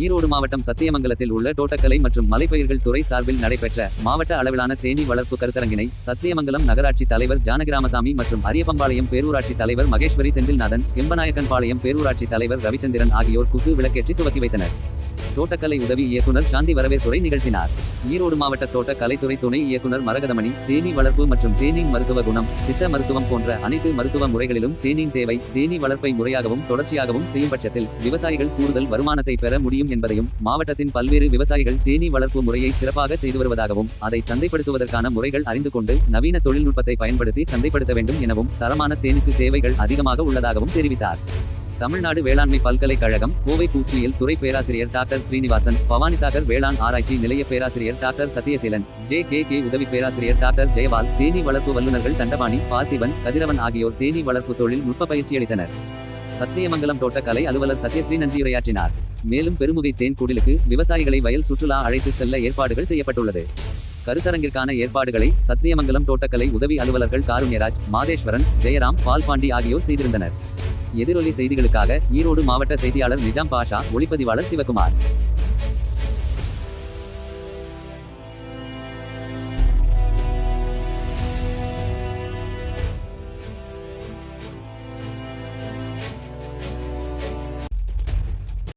ஈரோடு மாவட்டம் சத்தியமங்கலத்தில் உள்ள தோட்டக்கலை மற்றும் மலைப்பயிர்கள் துறை சார்பில் நடைபெற்ற மாவட்ட அளவிலான தேனி வளர்ப்பு கருத்தரங்கினை சத்தியமங்கலம் நகராட்சி தலைவர் ஜானகிராமசாமி மற்றும் அரியப்பம்பாளையம் பேரூராட்சி தலைவர் மகேஸ்வரி செந்தில்நாதன் எம்பநாயக்கன்பாளையம் பேரூராட்சி தலைவர் ரவிச்சந்திரன் ஆகியோர் குத்து விளக்கேற்றி துவக்கி வைத்தனர். தோட்டக்கலை உதவி இயக்குனர் சாந்தி வரவேற்புரை நிகழ்த்தினார். ஈரோடு மாவட்ட தோட்டக்கலைத்துறை துணை இயக்குனர் மரகதமணி தேனீ வளர்ப்பு மற்றும் தேனீன் மருத்துவ குணம் சித்த மருத்துவம் போன்ற அனைத்து மருத்துவ முறைகளிலும் தேனீன் தேவை தேனி வளர்ப்பை முறையாகவும் தொடர்ச்சியாகவும் செய்யும் பட்சத்தில் விவசாயிகள் கூடுதல் வருமானத்தை பெற முடியும் என்பதையும் மாவட்டத்தின் பல்வேறு விவசாயிகள் தேனீ வளர்ப்பு முறையை சிறப்பாக செய்து வருவதாகவும் அதை சந்தைப்படுத்துவதற்கான முறைகள் அறிந்து கொண்டு நவீன தொழில்நுட்பத்தை பயன்படுத்தி சந்தைப்படுத்த வேண்டும் எனவும் தரமான தேனுக்கு தேவைகள் அதிகமாக உள்ளதாகவும் தெரிவித்தார். தமிழ்நாடு வேளாண்மை பல்கலைக்கழகம் கோவை பூச்சியில் துறை பேராசிரியர் டாக்டர் ஸ்ரீனிவாசன் பவானிசாகர் வேளாண் ஆராய்ச்சி நிலைய பேராசிரியர் doctor Sathyaseelan J. K. K. உதவி பேராசிரியர் டாக்டர் ஜெயபால் தேனி வளர்ப்பு வல்லுநர்கள் தண்டபாணி பார்த்திபன் கதிரவன் ஆகியோர் தேனி வளர்ப்பு தொழில் நுட்ப பயிற்சி அளித்தனர். சத்தியமங்கலம் தோட்டக்கலை அலுவலர் சத்யஸ்ரீ நன்றியுரையாற்றினார் மேலும் பெருமுகை தேன் குடிலுக்கு விவசாயிகளை வயல் சுற்றுலா அழைத்து செல்ல ஏற்பாடுகள் செய்யப்பட்டுள்ளது. கருத்தரங்கிற்கான ஏற்பாடுகளை சத்தியமங்கலம் தோட்டக்கலை உதவி அலுவலர்கள் காருண்யராஜ் மாதேஸ்வரன் ஜெயராம் பால்பாண்டி ஆகியோர் செய்திருந்தனர். எதிரொலி செய்திகளுக்காக ஈரோடு மாவட்ட செய்தியாளர் நிஜாம் பாஷா ஒளிப்பதிவாளர் சிவகுமார்.